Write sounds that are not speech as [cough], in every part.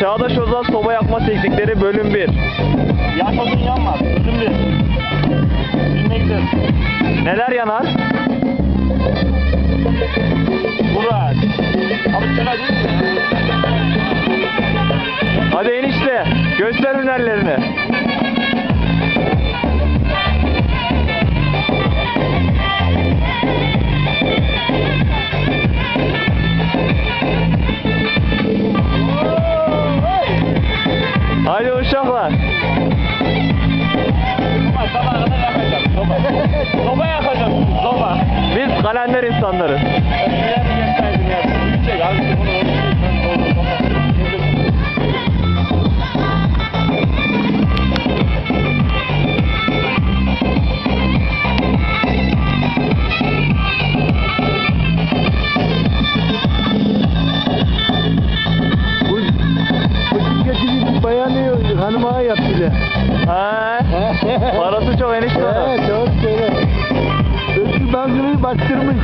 Çağdaş Ozan soba yakma teknikleri bölüm 1. Yak odun yanmaz. Bir. Şimdi gidelim. Neler yanar? Burak. Abi şuna değil mi? Hadi enişte göster hünerlerini. Ama sabaha kadar yakacağım. Soba. [laughs] Soba yakacağım. Soba. Biz kalender insanlarız. Hanıma yap bile. Ha, parası çok enişte. [laughs] Evet, çok söyle. Özgür bankını bastırmış.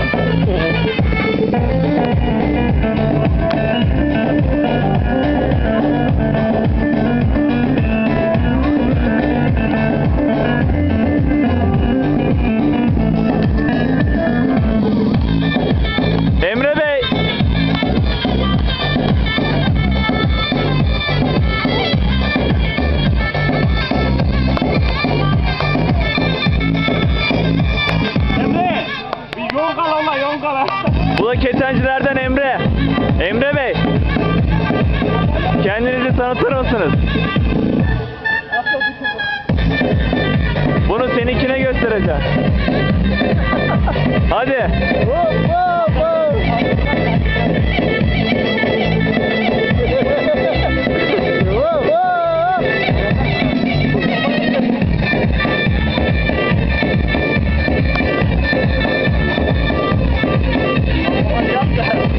Ketencilerden Emre. Emre Bey. Kendinizi tanıtır mısınız? Bunu seninkine göstereceğim. Hadi. [laughs] Stop that.